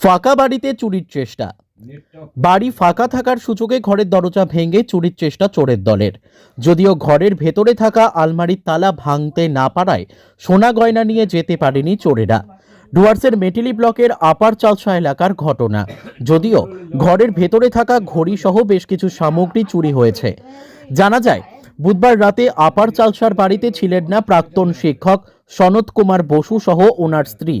ফাঁকা বাড়িতে চুরির চেষ্টা। বাড়ি ফাঁকা থাকার সুযোগে ঘরের দরজা ভেঙে চুরির চেষ্টা চোরের দলের। যদিও ঘরের ভেতরে থাকা আলমারির তালা ভাঙতে না পারায় সোনা গয়না নিয়ে যেতে পারেনি চোরেরা। ডুয়ার্সের মেটিলি ব্লকের আপার চালসা এলাকার ঘটনা। যদিও ঘরের ভেতরে থাকা ঘড়ি সহ বেশ কিছু সামগ্রী চুরি হয়েছে। জানা যায়, বুধবার রাতে আপার চালসার বাড়িতে ছিলেন না প্রাক্তন শিক্ষক সনৎ কুমার বসু সহ ওনার স্ত্রী।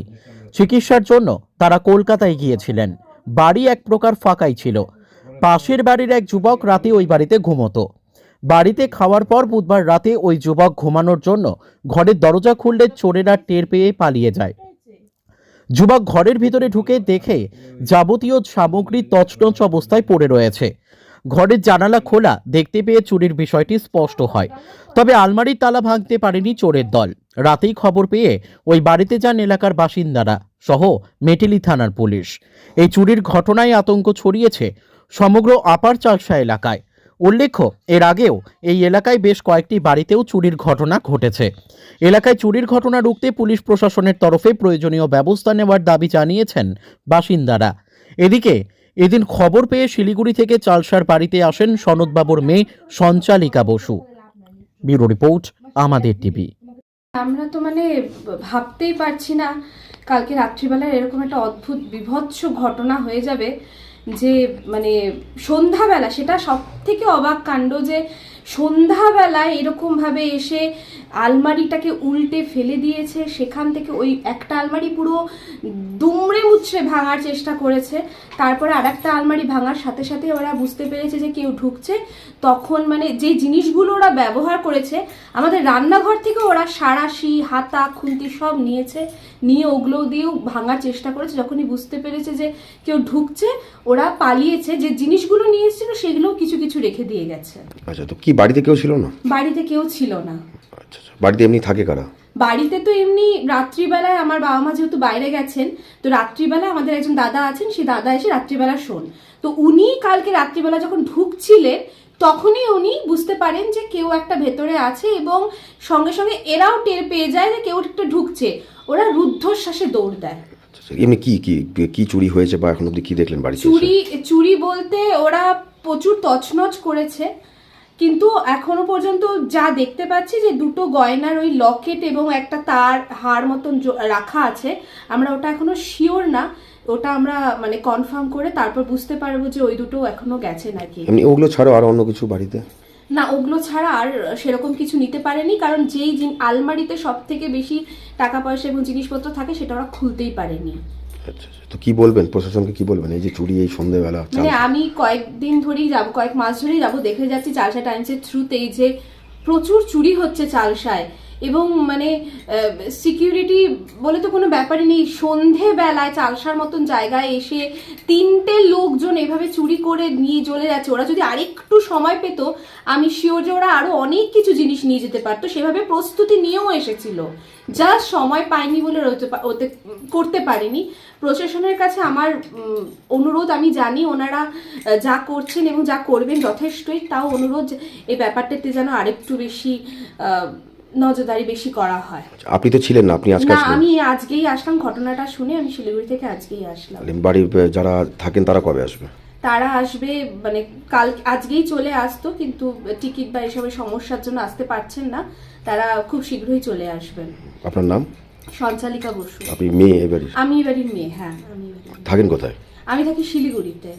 চিকিৎসার জন্য তারা কলকাতায় গিয়েছিলেন। বাড়ি এক প্রকার ফাঁকাই ছিল। পাশের বাড়ির এক যুবক রাতে ওই বাড়িতে ঘুমতো। বাড়িতে খাওয়ার পর বুধবার রাতে ওই যুবক ঘুমানোর জন্য ঘরের দরজা খুললে চোরেরা টের পেয়ে পালিয়ে যায়। যুবক ঘরের ভিতরে ঢুকে দেখে যাবতীয় সামগ্রী তছনছ অবস্থায় পড়ে রয়েছে। ঘরের জানালা খোলা, দেখতে পেয়ে চুরির বিষয়টি স্পষ্ট হয়। তবে আলমারির তালা ভাঙতে পারেনি চোরের দল। রাতেই খবর পেয়ে ওই বাড়িতে যান এলাকার বাসিন্দারা। সহ মেটেলি থানার পুলিশ। এই চুরির ঘটনায় আতঙ্ক ছড়িয়েছে সমগ্র আপার চালসা এলাকায়। উল্লেখ্য, এর আগেও এই এলাকায় বেশ কয়েকটি বাড়িতেও চুরির ঘটনা ঘটেছে। এলাকায় চুরির ঘটনা রুখতে পুলিশ প্রশাসনের তরফে প্রয়োজনীয় ব্যবস্থা নেওয়ার দাবি জানিয়েছেন বাসিন্দারা। এদিকে, এদিন খবর পেয়ে শিলিগুড়ি থেকে চালসার বাড়িতে আসেন সনদবাবুর মেয়ে সঞ্চালিকা বসু। ব্যুরো রিপোর্ট, আমাদের টিভি। আমরা তো মানে ভাবতেই পারছি না। কালকে রাত্রিবেলায় এরকম একটা অদ্ভুত বিভৎস ঘটনা হয়ে যাবে। যে মানে সন্ধ্যাবেলা, সেটা সব থেকে অবাক কাণ্ড যে, সন্ধ্যাবেলায় এরকমভাবে এসে আলমারিটাকে উল্টে ফেলে দিয়েছে, সেখান থেকে ওই একটা আলমারি পুরো দুমড়ে মুচড়ে ভাঙার চেষ্টা করেছে, তারপরে আর একটা আলমারি ভাঙার সাথে সাথে ওরা বুঝতে পেরেছে যে কেউ ঢুকছে, তখন মানে যে জিনিসগুলো ওরা ব্যবহার করেছে, আমাদের রান্নাঘর থেকে ওরা সারাশি হাতা, খুন্তি সব নিয়েছে, নিয়ে ওগুলো দিয়েও ভাঙার চেষ্টা করেছে, যখনই বুঝতে পেরেছে যে কেউ ঢুকছে, ওরা পালিয়েছে যে জিনিসগুলো নিয়ে এসেছিল সেগুলোও কিছু কিছু রেখে দিয়ে গেছে। আচ্ছা তো কি বাড়িতে কেউ ছিল না? বাড়িতে কেউ ছিল না। আচ্ছা আচ্ছা বাড়িতে এমনি থাকে কারা? বাড়িতে তো এমনি রাত্রিবেলায় আমার বাবা মা যেহেতু বাইরে গেছেন তো রাত্রিবেলায় আমাদের একজন দাদা আছেন সেই দাদা এসে রাত্রিবেলা শোন। তো উনি কালকে রাত্রিবেলা যখন ঢুকছিলেন তখনই উনি বুঝতে পারেন যে কেউ একটা ভেতরে আছে এবং সঙ্গে সঙ্গে এরাও টের পেয়ে যায় যে কেউ একটা ঢুকছে। ওরা রুদ্ধশ্বাসে দৌড় দেয়। এমনি কি কি কি চুরি হয়েছে বা এখন অব্দি কি দেখলেন বাড়িতে চুরি চুরি বলতে ওরা প্রচুর তছনছ করেছে কিন্তু এখনও পর্যন্ত যা দেখতে পাচ্ছি যে দুটো গয়নার ওই লকেট এবং একটা তার হার মতন রাখা আছে আমরা ওটা এখনও শিওর না ওটা আমরা মানে কনফার্ম করে তারপর বুঝতে পারব যে ওই দুটো এখনও গেছে নাকি। এমনি ওগুলো ছাড়াও আর অন্য কিছু বাড়িতে? না ওগুলো ছাড়া আর সেরকম কিছু নিতে পারেনি কারণ যেই জিন- আলমারিতে সব থেকে বেশি টাকা পয়সা এবং জিনিসপত্র থাকে সেটা ওরা খুলতেই পারেনি। আচ্ছা আচ্ছা। তো কি বলবেন? প্রশাসনকে কি বলবেন? এই যে চুরি এই সন্ধ্যেবেলা মানে আমি কয়েকদিন ধরেই যাব কয়েক মাস ধরেই যাব দেখে যাচ্ছি চালসা টাইমসের থ্রুতেই যে প্রচুর চুরি হচ্ছে চালসায়। এবং মানে সিকিউরিটি বলে তো কোনো ব্যাপারই নেই। সন্ধেবেলায় চালসার মতন জায়গায় এসে তিনটে লোকজন এভাবে চুরি করে নিয়ে চলে যাচ্ছে। ওরা যদি আরেকটু সময় পেত, আমি শিওর যে ওরা আরও অনেক কিছু জিনিস নিয়ে যেতে পারতো। সেভাবে প্রস্তুতি নিয়েও এসেছিল। যা সময় পায়নি বলে ওতে করতে পারেনি। প্রশাসনের কাছে আমার অনুরোধ, আমি জানি ওনারা যা করছেন এবং যা করবেন যথেষ্টই। তাও অনুরোধ এই ব্যাপারটাতে যেন আরেকটু বেশি নজরদারি বেশি করা হয়। আপনি তো ছিলেন না আপনি আজকে না আসলেন। আমি আজকেই আসলাম ঘটনাটা শুনে আমি শিলিগুড়ি থেকে আজকেই আসলাম। আহ, যারা থাকেন তারা কবে আসবে? তারা আসবে মানে কাল আজকেই চলে আসতো কিন্তু টিকিট বা এসবের সমস্যার জন্য আসতে পারছেন না। তারা খুব শীঘ্রই চলে আসবেন। আপনার নাম? সঞ্চালিকা বসু। আপনি মেয়ে এবারে আমি এবারই মেয়ে হ্যাঁ আমি থাকেন কোথায়? আমি থাকি শিলিগুড়িতে।